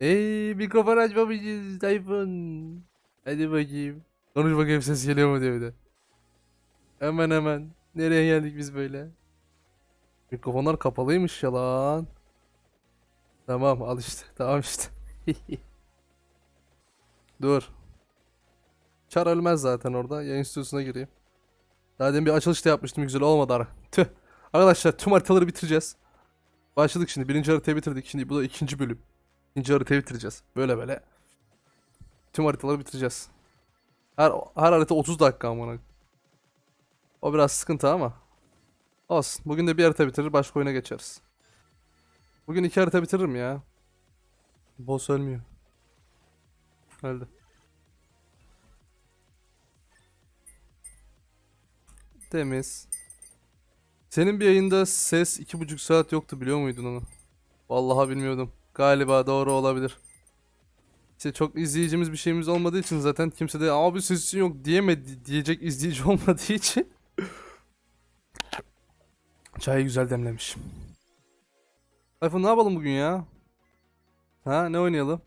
Ey mikrofon açmamışız Tayfun. Hadi bakayım. Konuş bakayım ses geliyor mu diye bir de. Hemen hemen. Nereye geldik biz böyle? Mikrofonlar kapalıymış ya lan. Tamam al işte. Tamam işte. Dur. Çar ölmez zaten orada. Yayın stüdyosuna gireyim. Daha demin bir açılış da yapmıştım güzel olmadı ara. Tüh. Arkadaşlar tüm haritaları bitireceğiz. Başladık şimdi. Birinci haritayı bitirdik. Şimdi bu da ikinci bölüm. İkinci haritayı bitireceğiz. Böyle böyle. Tüm haritaları bitireceğiz. Her, her harita 30 dakika amına. O biraz sıkıntı ama. Olsun. Bugün de bir harita bitirir başka oyuna geçeriz. Bugün iki harita bitiririm ya. Boss ölmüyor. Öldü. Temiz. Senin bir yayında ses iki buçuk saat yoktu biliyor muydun onu? Vallahi bilmiyordum. Galiba doğru olabilir. İşte çok izleyicimiz bir şeyimiz olmadığı için zaten kimse de abi sesin yok diyemedi diyecek izleyici olmadığı için. Çayı güzel demlemiş. Tayfun ne yapalım bugün ya? Ha ne oynayalım?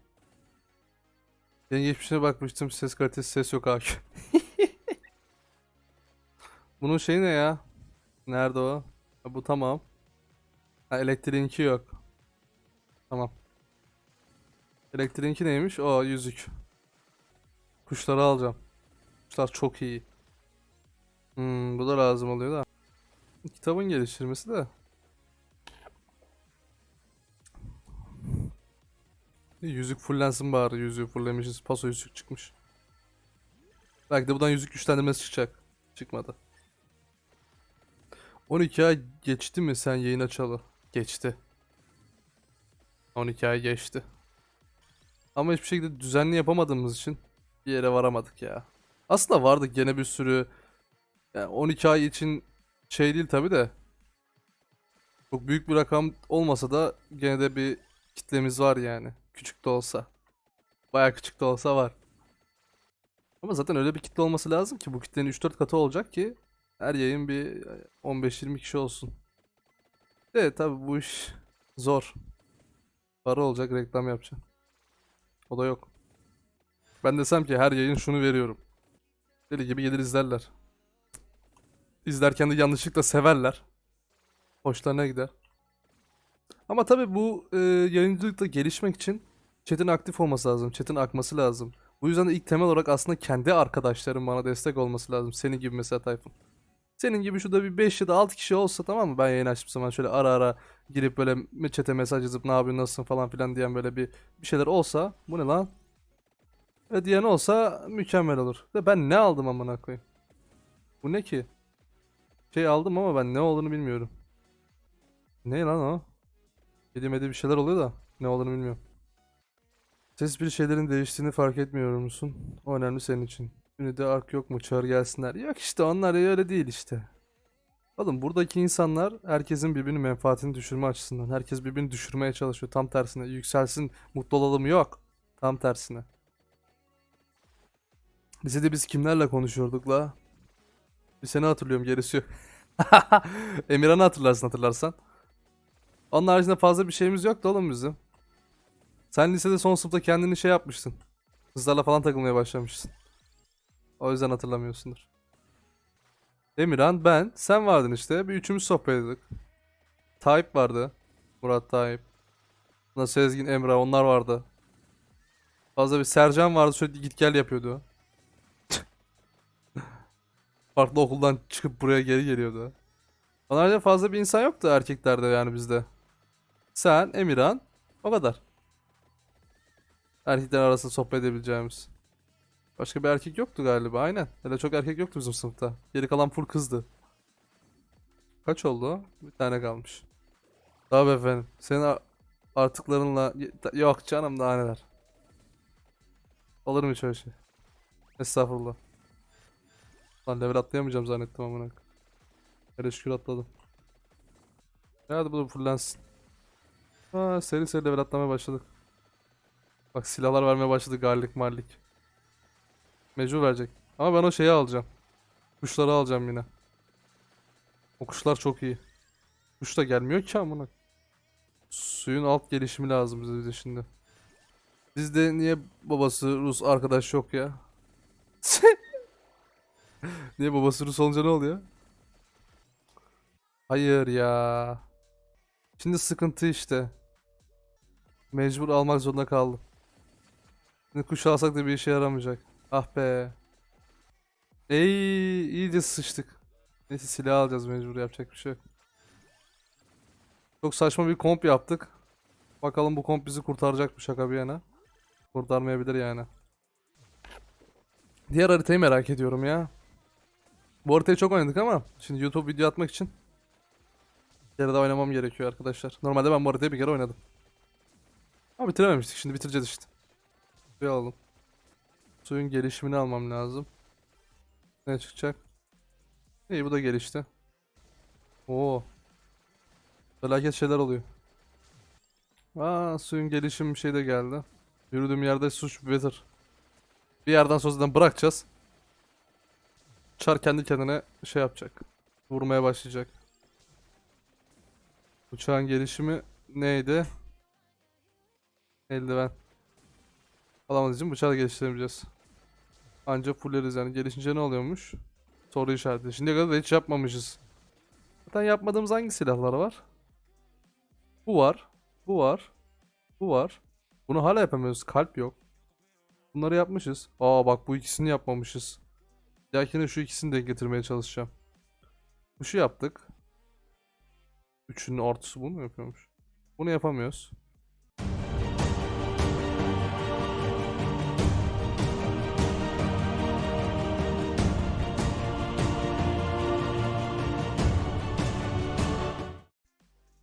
Ben geçmişine bakmıştım ses kalitesi ses yok abi. Bunun şeyi ne ya? Nerede o? Ha, bu tamam. Ha elektriğinki yok. Tamam. Elektriğinki neymiş? O yüzük. Kuşları alacağım. Kuşlar çok iyi. Hmm, bu da lazım oluyor da. Kitabın geliştirmesi de. Yüzük fullensin bari. Yüzüğü fullemişiz. Paso yüzük çıkmış. Belki de buradan yüzük güçlendirmesi çıkacak. Çıkmadı. 12 ay geçti mi sen yayın açalı? Geçti. 12 ay geçti. Ama hiçbir şekilde düzenli yapamadığımız için bir yere varamadık ya. Aslında vardık gene bir sürü. Yani 12 ay için şey değil tabi de. Çok büyük bir rakam olmasa da gene de bir kitlemiz var yani. Küçük de olsa. Baya küçük de olsa var. Ama zaten öyle bir kitle olması lazım ki bu kitlenin 3-4 katı olacak ki her yayın bir 15-20 kişi olsun. Evet tabi bu iş zor. Para olacak reklam yapacaksın. O da yok. Ben desem ki her yayın şunu veriyorum. Deli gibi gelir izlerler. İzlerken de yanlışlıkla severler. Hoşlarına gider. Ama tabi bu e, yayıncılıkta gelişmek için chat'in aktif olması lazım. Chat'in akması lazım. Bu yüzden de ilk temel olarak aslında kendi arkadaşlarım bana destek olması lazım. Senin gibi mesela Tayfun. Senin gibi şurada bir 5 ya da 6 kişi olsa tamam mı? Ben yayın açtığım zaman şöyle ara ara girip böyle chat'e mesaj yazıp ne yapıyorsun nasılsın falan filan diyen böyle bir bir şeyler olsa bu ne lan? Ve diyen olsa mükemmel olur. De ben ne aldım amına koyayım? Bu ne ki? Şey aldım ama ben ne olduğunu bilmiyorum. Ne lan o? Yediğimde bir şeyler oluyor da ne olduğunu bilmiyorum. Ses bir şeylerin değiştiğini fark etmiyor musun? O önemli senin için. Ünide ark yok mu? Çağır gelsinler. Yok işte onlar öyle değil işte. Oğlum buradaki insanlar herkesin birbirinin menfaatini düşürme açısından. Herkes birbirini düşürmeye çalışıyor. Tam tersine yükselsin mutlu olalım yok. Tam tersine. Bize de biz kimlerle konuşuyorduk la? Bir seni hatırlıyorum gerisi yok. Emirhan'ı hatırlarsın hatırlarsan. Onun haricinde fazla bir şeyimiz yoktu oğlum bizim. Sen lisede son sınıfta kendini şey yapmıştın. Kızlarla falan takılmaya başlamışsın. O yüzden hatırlamıyorsundur. Emirhan, ben, sen vardın işte. Bir üçümüz sohbet ediyorduk. Tayyip vardı. Murat Tayyip. Buna Sezgin, Emrah onlar vardı. Fazla bir Sercan vardı sürekli git gel yapıyordu. Farklı okuldan çıkıp buraya geri geliyordu. Onlarca fazla bir insan yoktu erkeklerde yani bizde. Sen, Emirhan, o kadar. Erkekler arasında sohbet edebileceğimiz. Başka bir erkek yoktu galiba aynen. Hele çok erkek yoktu bizim sınıfta. Geri kalan full kızdı. Kaç oldu? Bir tane kalmış. Tabii efendim. Senin artıklarınla... Yok canım daha neler. Olur mu hiç öyle şey? Estağfurullah. Lan level atlayamayacağım zannettim amına. Hele şükür atladım. Hadi bu da fullensin. Ha, seri seri level atlamaya başladık. Bak silahlar vermeye başladı garlik marlik. Mecbur verecek. Ama ben o şeyi alacağım. Kuşları alacağım yine. O kuşlar çok iyi. Kuş da gelmiyor ki amına. Suyun alt gelişimi lazım bize bize şimdi. Bizde niye babası Rus arkadaş yok ya? Niye babası Rus olunca ne oluyor? Hayır ya. Şimdi sıkıntı işte. Mecbur almak zorunda kaldım. Şimdi kuş alsak da bir işe yaramayacak. Ah be. Ey iyice sıçtık. Neyse silah alacağız mecbur yapacak bir şey yok. Çok saçma bir komp yaptık. Bakalım bu komp bizi kurtaracak mı şaka bir yana. Kurtarmayabilir yani. Diğer haritayı merak ediyorum ya. Bu haritayı çok oynadık ama şimdi YouTube video atmak için bir kere daha oynamam gerekiyor arkadaşlar. Normalde ben bu haritayı bir kere oynadım. Ama bitirememiştik şimdi bitireceğiz işte. Suyu alalım. Suyun gelişimini almam lazım. Ne çıkacak? İyi bu da gelişti. Oo. Felaket şeyler oluyor. Aa suyun gelişim şey de geldi. Yürüdüğüm yerde suç better. Bir yerden sonra bırakacağız. Çar kendi kendine şey yapacak. Vurmaya başlayacak. Uçağın gelişimi neydi? Eldiven. Alamadığımız için bıçağı geliştiremeyeceğiz. Ancak fulleriz yani. Gelişince ne oluyormuş? Soru işareti. Şimdiye kadar da hiç yapmamışız. Zaten yapmadığımız hangi silahlar var? Bu var. Bu var. Bu var. Bunu hala yapamıyoruz. Kalp yok. Bunları yapmışız. Aa bak bu ikisini yapmamışız. Yakine şu ikisini de getirmeye çalışacağım. Bu şu yaptık. Üçünün ortası bunu mu yapıyormuş? Bunu yapamıyoruz.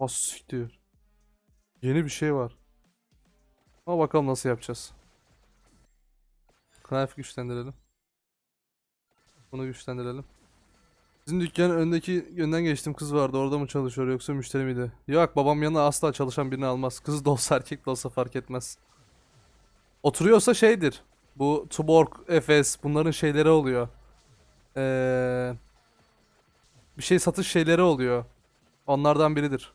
Az siktir. Yeni bir şey var. Ama bakalım nasıl yapacağız. Knife güçlendirelim. Bunu güçlendirelim. Bizim dükkanın önündeki yönden geçtim kız vardı orada mı çalışıyor yoksa müşteri miydi? Yok babam yanına asla çalışan birini almaz. Kız da olsa erkek de olsa fark etmez. Oturuyorsa şeydir. Bu Tuborg, Efes bunların şeyleri oluyor. Ee, bir şey satış şeyleri oluyor. Onlardan biridir.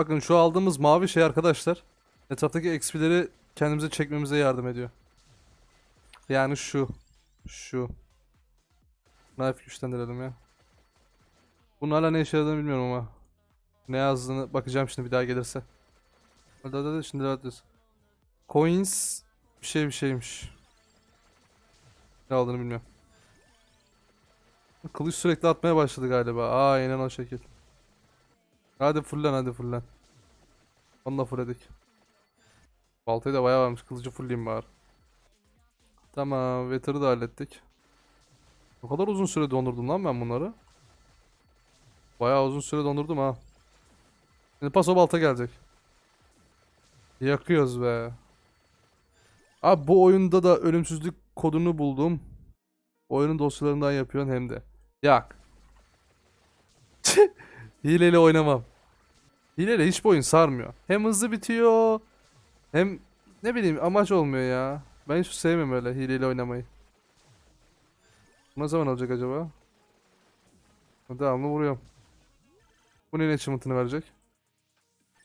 Bakın şu aldığımız mavi şey arkadaşlar. Etraftaki XP'leri kendimize çekmemize yardım ediyor. Yani şu. Şu. Knife güçlendirelim ya. Bunun hala ne işe yaradığını bilmiyorum ama. Ne yazdığını bakacağım şimdi bir daha gelirse. Hadi hadi hadi şimdi rahat. Coins bir şey bir şeymiş. Ne olduğunu bilmiyorum. Kılıç sürekli atmaya başladı galiba. Aynen o şekil. Hadi fullen hadi fullen. Onu da fullledik. Baltayı da bayağı varmış. Kılıcı fullleyeyim bari. Tamam. Wetter'ı da hallettik. O kadar uzun süre dondurdum lan ben bunları. Bayağı uzun süre dondurdum ha. Şimdi paso balta gelecek. Yakıyoruz be. Abi bu oyunda da ölümsüzlük kodunu buldum. Oyunun dosyalarından yapıyorsun hem de. Yak. Hileyle oynamam. Hileyle hiç oyun sarmıyor. Hem hızlı bitiyor. Hem ne bileyim amaç olmuyor ya. Ben hiç sevmiyorum öyle hileyle oynamayı. Ne zaman olacak acaba? Devamlı vuruyorum. Bu ne achievement'ını verecek?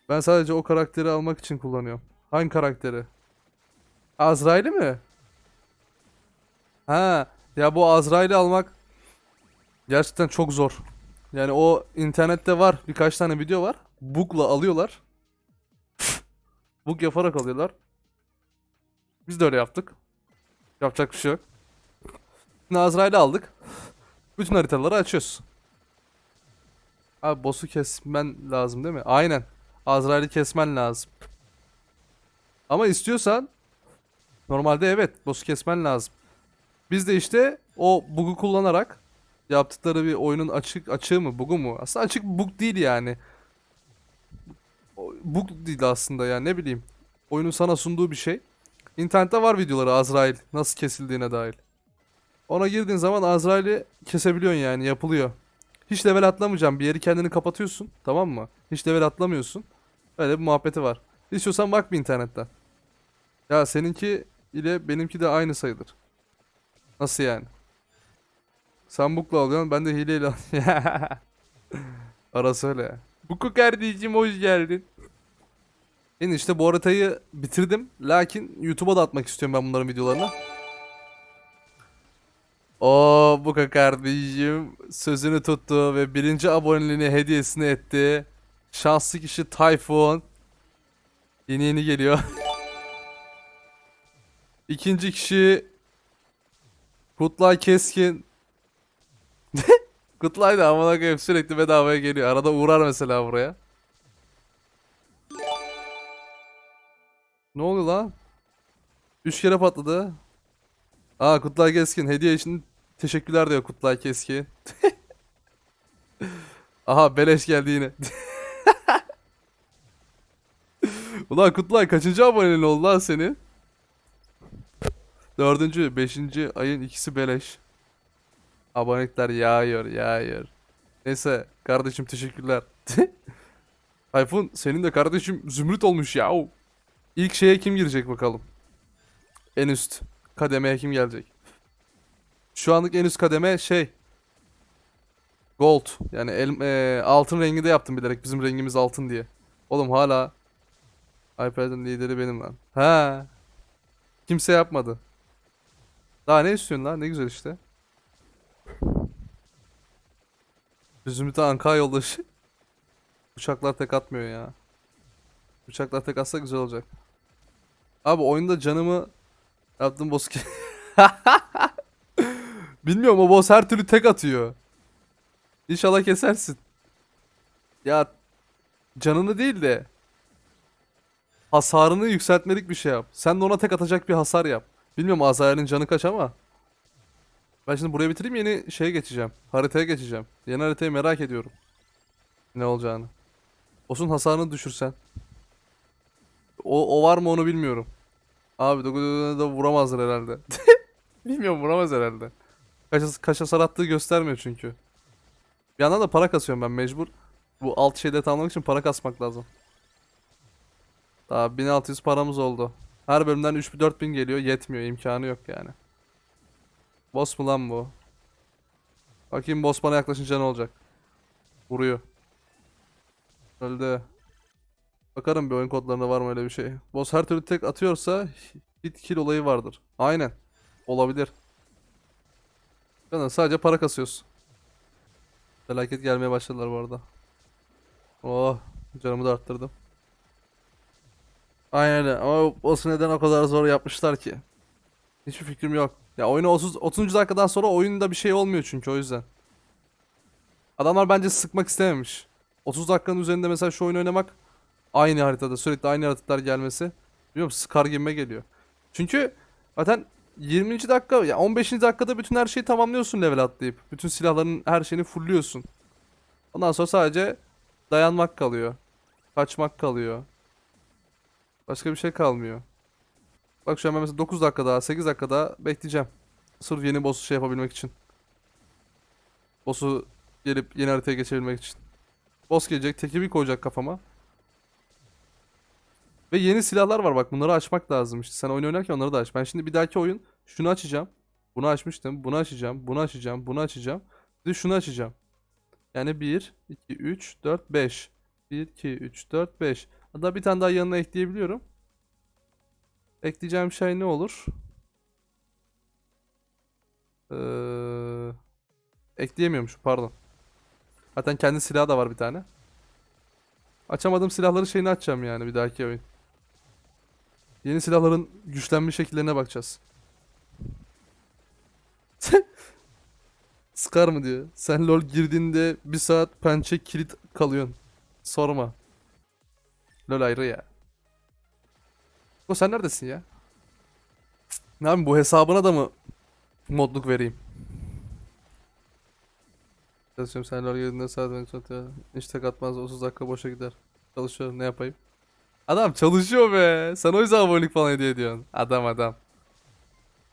Ben sadece o karakteri almak için kullanıyorum. Hangi karakteri? Azrail'i mi? Ha, ya bu Azrail'i almak gerçekten çok zor. Yani o internette var birkaç tane video var. Bug'la alıyorlar. Bug yaparak alıyorlar. Biz de öyle yaptık. Yapacak bir şey yok. Şimdi Azrail'i aldık. Bütün haritaları açıyoruz. Abi boss'u kesmen lazım değil mi? Aynen. Azrail'i kesmen lazım. Ama istiyorsan normalde evet boss'u kesmen lazım. Biz de işte o bug'u kullanarak yaptıkları bir oyunun açık açığı mı bug'u mu? Aslında açık bug değil yani. Bug değil aslında yani ne bileyim. Oyunun sana sunduğu bir şey. İnternette var videoları Azrail nasıl kesildiğine dair. Ona girdiğin zaman Azrail'i kesebiliyorsun yani yapılıyor. Hiç level atlamayacağım. Bir yeri kendini kapatıyorsun. Tamam mı? Hiç level atlamıyorsun. Öyle bir muhabbeti var. İstiyorsan bak bir internetten. Ya seninki ile benimki de aynı sayılır. Nasıl yani? Sen bukla alıyorsun ben de hileyle alıyorum. Arası öyle. Buku kardeşim hoş geldin. Yani işte bu haritayı bitirdim. Lakin YouTube'a da atmak istiyorum ben bunların videolarını. O bu kardeşim sözünü tuttu ve birinci aboneliğini hediyesini etti. Şanslı kişi Tayfun. Yeni yeni geliyor. İkinci kişi Kutlay Keskin. Kutlay da amına koyayım sürekli bedavaya geliyor. Arada uğrar mesela buraya. Ne oluyor lan? Üç kere patladı. Aa Kutlay Keskin hediye için teşekkürler diyor Kutlay Keskin. Aha beleş geldi yine. Ulan Kutlay kaçıncı aboneliğin oldu lan senin? Dördüncü, beşinci ayın ikisi beleş. Abonelikler yağıyor, yağıyor. Neyse kardeşim teşekkürler. Tayfun senin de kardeşim zümrüt olmuş ya. İlk şeye kim girecek bakalım? En üst kademeye kim gelecek? Şu anlık en üst kademe şey. Gold. Yani el, e, altın rengi de yaptım bilerek bizim rengimiz altın diye. Oğlum hala iPad'in lideri benim lan. Ha. Kimse yapmadı. Daha ne istiyorsun lan? Ne güzel işte. Zümrüt'e Ankara yoldaşı. Uçaklar tek atmıyor ya. Uçaklar tek atsa güzel olacak. Abi oyunda canımı yaptığım boss ki. Bilmiyorum o boss her türlü tek atıyor. İnşallah kesersin. Ya canını değil de hasarını yükseltmelik bir şey yap. Sen de ona tek atacak bir hasar yap. Bilmiyorum Azrail'in canı kaç ama. Ben şimdi buraya bitireyim yeni şeye geçeceğim. Haritaya geçeceğim. Yeni haritayı merak ediyorum. Ne olacağını. Boss'un hasarını düşürsen. O, o var mı onu bilmiyorum. Abi da vuramazlar herhalde. Bilmiyorum vuramaz herhalde. Kaç, kaç hasar attığı göstermiyor çünkü. Bir yandan da para kasıyorum ben mecbur. Bu alt şeyleri tamamlamak için para kasmak lazım. Daha 1600 paramız oldu. Her bölümden 3000-4000 geliyor. Yetmiyor. imkanı yok yani. Boss mu lan bu? Bakayım boss bana yaklaşınca ne olacak? Vuruyor. Öldü. Bakarım bir oyun kodlarında var mı öyle bir şey. Boss her türlü tek atıyorsa hit kill olayı vardır. Aynen. Olabilir. Yani sadece para kasıyoruz. Felaket gelmeye başladılar bu arada. Oh, canımı da arttırdım. Aynen öyle ama boss'u neden o kadar zor yapmışlar ki? Hiçbir fikrim yok. Ya oyunu 30 30. dakikadan sonra oyunda bir şey olmuyor çünkü o yüzden. Adamlar bence sıkmak istememiş. 30 dakikanın üzerinde mesela şu oyunu oynamak aynı haritada sürekli aynı yaratıklar gelmesi biliyor musun sıkar gibime geliyor. Çünkü zaten 20. dakika ya 15. dakikada bütün her şeyi tamamlıyorsun level atlayıp. Bütün silahların her şeyini fullliyorsun. Ondan sonra sadece dayanmak kalıyor. Kaçmak kalıyor. Başka bir şey kalmıyor. Bak şu an ben mesela 9 dakika daha 8 dakika daha bekleyeceğim. Sırf yeni boss'u şey yapabilmek için. Boss'u gelip yeni haritaya geçebilmek için. Boss gelecek, teki bir koyacak kafama. Ve yeni silahlar var bak bunları açmak lazım işte. Sen oyun oynarken onları da aç. Ben şimdi bir dahaki oyun şunu açacağım. Bunu açmıştım. Bunu açacağım. Bunu açacağım. Bunu açacağım. Bir de şunu açacağım. Yani 1, 2, 3, 4, 5. 1, 2, 3, 4, 5. Hatta bir tane daha yanına ekleyebiliyorum. Ekleyeceğim şey ne olur? Ee, ekleyemiyormuş pardon. Zaten kendi silahı da var bir tane. Açamadığım silahları şeyini açacağım yani bir dahaki oyun. Yeni silahların güçlenme şekillerine bakacağız. Sıkar mı diyor. Sen lol girdiğinde bir saat pençe kilit kalıyorsun. Sorma. Lol ayrı ya. O sen neredesin ya? Ne yapayım bu hesabına da mı modluk vereyim? Çalışıyorum sen lol girdiğinde saat pençe Hiç tek atmaz 30 dakika boşa gider. Çalışıyorum ne yapayım? Adam çalışıyor be. Sen o yüzden abonelik falan hediye ediyorsun. Adam adam.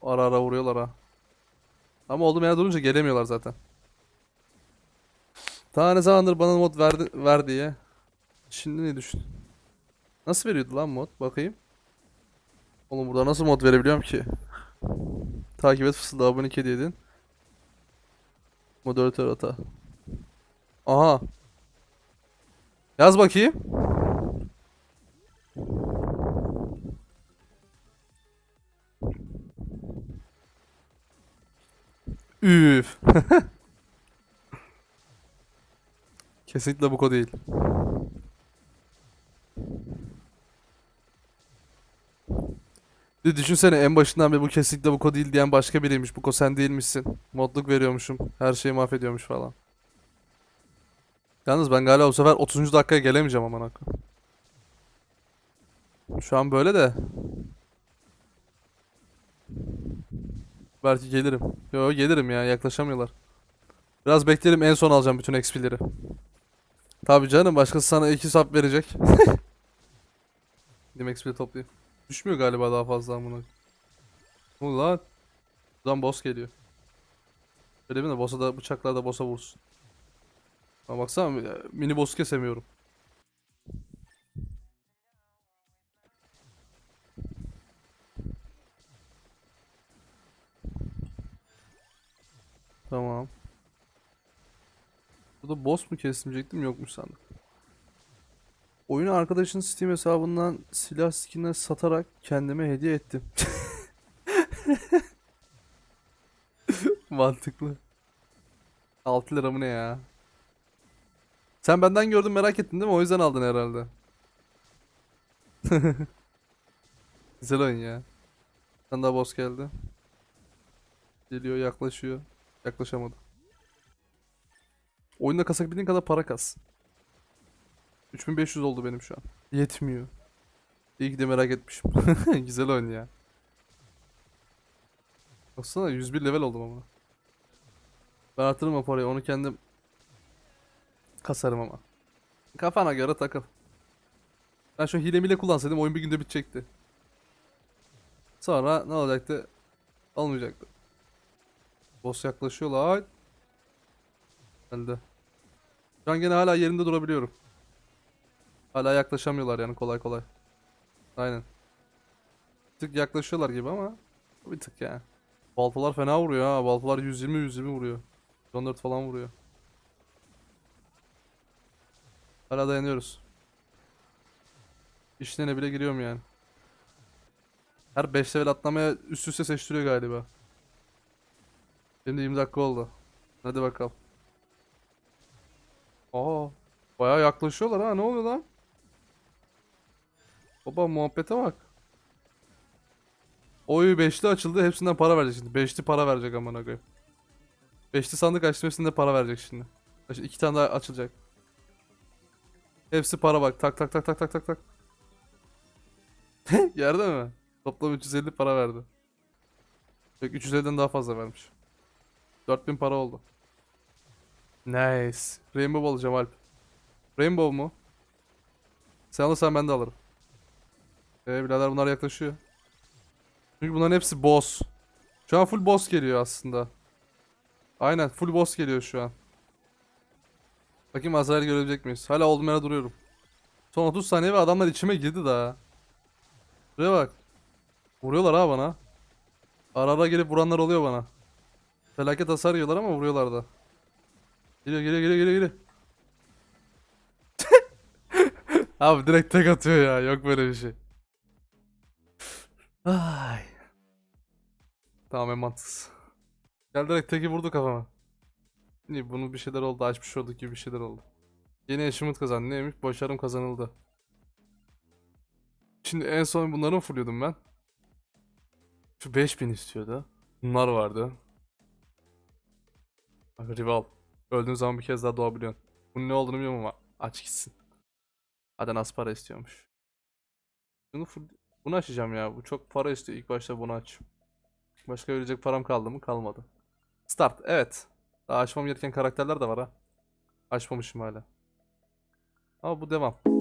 Ara ara vuruyorlar ha. Ama olduğum yerde durunca gelemiyorlar zaten. Daha ne zamandır bana mod verdi, ver diye. Şimdi ne düşün? Nasıl veriyordu lan mod? Bakayım. Oğlum burada nasıl mod verebiliyorum ki? Takip et fısılda abonelik hediye edin. Moderatör ata. Aha. Yaz bakayım. Üf. Kesinlikle bu kod değil. Bir düşünsene en başından beri bu kesinlikle bu kod değil diyen başka biriymiş. Bu kod sen değilmişsin. Modluk veriyormuşum. Her şeyi mahvediyormuş falan. Yalnız ben galiba bu sefer 30. dakikaya gelemeyeceğim aman akım. Şu an böyle de. Belki gelirim. Yo gelirim ya yaklaşamıyorlar. Biraz beklerim en son alacağım bütün XP'leri. Tabii canım başkası sana 2 sap verecek. Gideyim XP toplayayım. Düşmüyor galiba daha fazla amına. Ulan. Buradan boss geliyor. Öyle mi boss'a da bıçaklar da boss'a vursun. Ama baksana mini boss'u kesemiyorum. Tamam. Burada boss mu kesmeyecektim yokmuş sandım. Oyunu arkadaşın Steam hesabından silah skinler satarak kendime hediye ettim. Mantıklı. 6 lira mı ne ya? Sen benden gördün merak ettin değil mi? O yüzden aldın herhalde. Güzel oyun ya. Sen daha boss geldi. Geliyor yaklaşıyor. Yaklaşamadı. Oyunda kasabildiğin kadar para kas. 3500 oldu benim şu an. Yetmiyor. İyi ki de merak etmişim. Güzel oyun ya. Baksana 101 level oldum ama. Ben artırırım o parayı onu kendim kasarım ama. Kafana göre takıl. Ben şu hile mile kullansaydım oyun bir günde bitecekti. Sonra ne olacaktı? Olmayacaktı. Boss yaklaşıyor lan. Geldi. Şu an gene hala yerinde durabiliyorum. Hala yaklaşamıyorlar yani kolay kolay. Aynen. Bir tık yaklaşıyorlar gibi ama bir tık yani. Baltalar fena vuruyor ha. Baltalar 120 120 vuruyor. 14 falan vuruyor. Hala dayanıyoruz. İşlerine bile giriyorum yani. Her 5 level atlamaya üst üste seçtiriyor galiba. De 20 dakika oldu. Hadi bakalım. Aa, bayağı yaklaşıyorlar ha. Ne oluyor lan? Baba muhabbete bak. Oy beşli açıldı. Hepsinden para verecek şimdi. Beşli para verecek amına koyayım. Beşli sandık açtım hepsinde para verecek şimdi. İşte iki tane daha açılacak. Hepsi para bak. Tak tak tak tak tak tak tak. Yerde mi? Toplam 350 para verdi. Yok 350'den daha fazla vermiş. 4000 para oldu. Nice. Rainbow alacağım Alp. Rainbow mu? Sen alırsan ben de alırım. Ee birader bunlar yaklaşıyor. Çünkü bunların hepsi boss. Şu an full boss geliyor aslında. Aynen full boss geliyor şu an. Bakayım Azrail görebilecek miyiz? Hala yere duruyorum. Son 30 saniye ve adamlar içime girdi daha. Buraya bak. Vuruyorlar ha bana. Ara ara gelip vuranlar oluyor bana. Felaket hasar yiyorlar ama vuruyorlar da. Geliyor geliyor geliyor geliyor. Abi direkt tek atıyor ya. Yok böyle bir şey. Ay. Tamamen mantıksız. Gel direkt teki vurdu kafama. İyi bunun bir şeyler oldu. Açmış olduk gibi bir şeyler oldu. Yeni achievement kazandı. Neymiş? Başarım kazanıldı. Şimdi en son bunları mı fulluyordum ben? Şu 5000 istiyordu. Bunlar vardı. Bak rival. Öldüğün zaman bir kez daha doğabiliyorsun. Bunun ne olduğunu bilmiyorum ama aç gitsin. Hadi nasıl para istiyormuş. Bunu full... Bunu açacağım ya. Bu çok para istiyor. İlk başta bunu aç. Başka verecek param kaldı mı? Kalmadı. Start. Evet. Daha açmam gereken karakterler de var ha. Açmamışım hala. Ama bu devam.